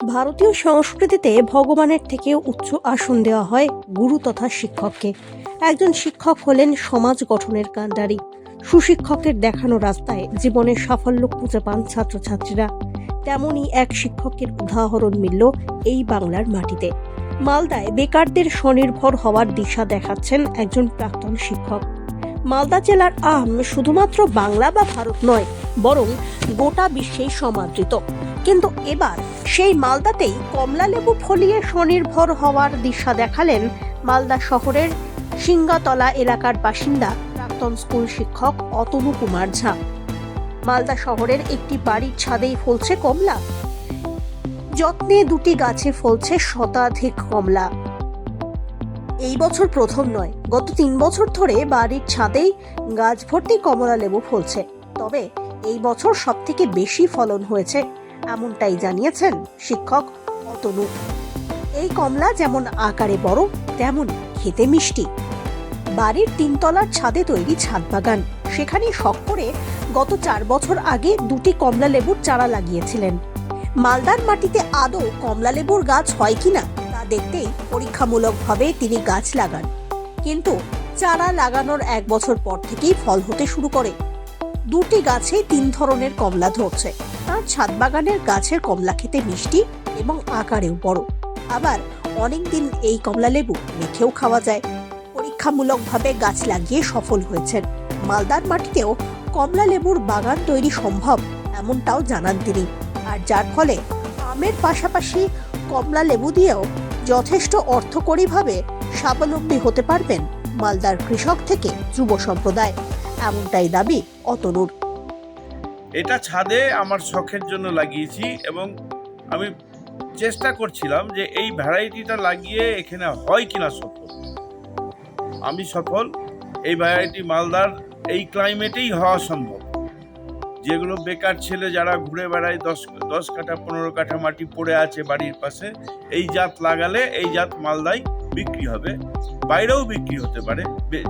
ভারতীয় সংস্কৃতিতে ভগবানের থেকে উচ্চ আসন দেওয়া হয় গুরু তথা শিক্ষককে। একজন শিক্ষক হলেন সমাজ গঠনের কাণ্ডারি। সুশিক্ষকের দেখানো রাস্তায় জীবনের সাফল্য খুঁজে পান ছাত্রছাত্রীরা। তেমনই এক শিক্ষকের উদাহরণ মিলল এই বাংলার মাটিতে। মালদায় বেকারদের স্বনির্ভর হওয়ার দিশা দেখাচ্ছেন একজন প্রাক্তন শিক্ষক। মালদা জেলার আম শুধুমাত্র বাংলা বা ভারত নয়, বরং গোটা বিশ্বেই সমাদৃত। কিন্তু এবার সেই মালদাতেই কমলা লেবু ফলিয়ে স্বনির্ভর হওয়ার দিশা দেখালেন মালদা শহরের সিঙ্গাতলা এলাকার বাসিন্দা প্রাক্তন স্কুল শিক্ষক অতনু কুমার ঝা। মালদা শহরের একটি বাড়ির ছাদেই ফলছে কমলা। যত্নে দুটি গাছে ফলছে শতাধিক কমলা। এই বছর প্রথম নয়। গত তিন বছর ধরে বাড়ির ছাদেই গাছ ভর্তি কমলা লেবু ফলছে। তবে এই বছর সব থেকে বেশি ফলন হয়েছে, এমনটাই জানিয়েছেন শিক্ষক অতনু। এই কমলা যেমন আকারে বড়, তেমন খেতে মিষ্টি। বাড়ির তিনতলার ছাদে তৈরি ছাদ বাগান। সেখানে শখ করে গত চার বছর আগে দুটি কমলা লেবুর চারা লাগিয়েছিলেন। মালদার মাটিতে আদৌ কমলা লেবুর গাছ হয় কিনা দেখতেই পরীক্ষামূলকভাবে তিনি গাছ লাগান। কিন্তু চারা লাগানোর এক বছর পর থেকেই ফল হতে শুরু করে। দুটি গাছে তিন ধরনের কমলা ধরছে। তার ছাদ বাগানের গাছের কমলা খেতে মিষ্টি এবং আকারেও বড়। আবার অনেকদিন এই কমলা লেবু রেখেও খাওয়া যায়। পরীক্ষামূলকভাবে গাছ লাগিয়ে সফল হয়েছেন। মালদার মাটিতেও কমলা লেবুর বাগান তৈরি সম্ভব এমনটাও জানান তিনি। আর যার ফলে আমের পাশাপাশি কমলা লেবু দিয়েও যথেষ্ট অর্থকরীভাবে স্বাবলম্বী হতে পারবেন মালদার কৃষক থেকে যুব সম্প্রদায়। এমনটাই দাবি অতনুর। এটা ছাদে আমার শখের জন্য লাগিয়েছি এবং আমি চেষ্টা করছিলাম যে এই ভ্যারাইটিটা লাগিয়ে এখানে হয় কিনা সফল। আমি সফল, এই ভ্যারাইটি মালদার এই ক্লাইমেটেই হওয়া সম্ভব। যেগুলো বেকার ছেলে যারা ঘুরে বেড়ায়, দশ দশ কাঠা, পনেরো কাঠা মাটি পড়ে আছে বাড়ির পাশে, এই জাত লাগালে এই জাত মালদায় বিক্রি হবে। বাইরেও বিক্রি হতে পারে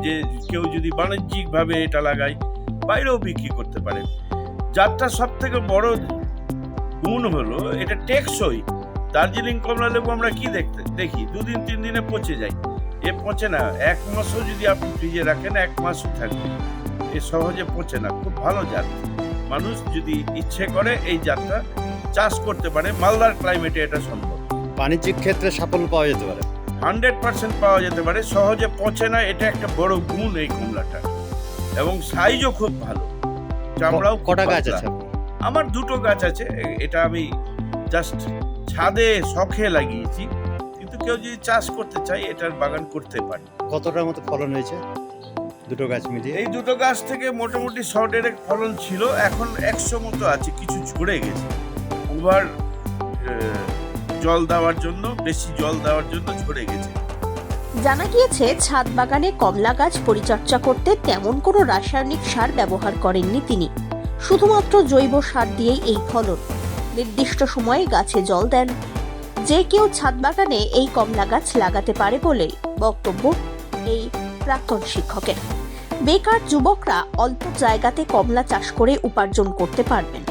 যে কেউ যদি বাণিজ্যিকভাবে এটা লাগায়, বাইরেও বিক্রি করতে পারে। জাতটা সব থেকে বড় গুণ হলো, এটা টেকসই। দার্জিলিং কমলা লেবু আমরা কি দেখতে, দেখি? দুদিন, তিন দিনে পচে যায়। এ পচে না, এক মাসও যদি আপনি ফ্রিজে রাখেন, এক মাসও থাকবে। এ সহজে পচে না, খুব ভালো জাত। মানুষ যদি ইচ্ছে করে এই জাতটা চাষ করতে পারে মালদার ক্লাইমেটে এটা সম্ভব। বাণিজ্যিক ক্ষেত্রে সাফল্য পাওয়া যেতে পারে। হান্ড্রেড পার্সেন্ট পাওয়া যেতে পারে সহজে পচে না এটা একটা বড় গুণ এই কমলাটা এবং সাইজও খুব ভালো। চামড়াও কটা গাছ। আছে আমার দুটো গাছ আছে এটা আমি জাস্ট ছাদে শখে লাগিয়েছি। কিন্তু কেউ যদি চাষ করতে চায় এটার বাগান করতে পারে। কতটার মতো ফলন হয়েছে? দুটো গাছ মিলিয়ে। এই দুটো গাছ থেকে মোটামুটি শ ডেরেক ফলন ছিল এখন একশো মতো আছে কিছু ঝরে গেছে। ওভার জল দেওয়ার জন্য বেশি জল দেওয়ার জন্য ঝরে গেছে। জানা গিয়েছে ছাদ বাগানে কমলা গাছ পরিচর্যা করতে তেমন কোনো রাসায়নিক সার ব্যবহার করেননি তিনি। শুধুমাত্র জৈব সার দিয়েই এই ফলন। নির্দিষ্ট সময়ে গাছে জল দেন। যে কেউ ছাদ বাগানে এই কমলা গাছ লাগাতে পারে বলে বক্তব্য এই প্রাক্তন শিক্ষকের। বেকার যুবকরা অল্প জায়গাতে কমলা চাষ করে উপার্জন করতে পারবেন।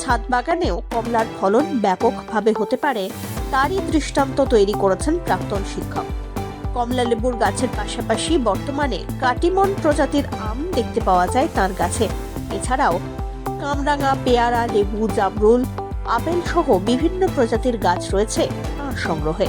ছাদ বাগানেও কমলার ফলন ব্যাপকভাবে হতে পারে তারই দৃষ্টান্ত তৈরি করেছেন প্রাক্তন শিক্ষক। কমলা লেবুর গাছের পাশাপাশি বর্তমানে কাটিমন প্রজাতির আম দেখতে পাওয়া যায় তার গাছে। এছাড়াও কামরাঙা, পেয়ারা, লেবু, জামরুল আপেল সহ বিভিন্ন প্রজাতির গাছ রয়েছে তার সংগ্রহে।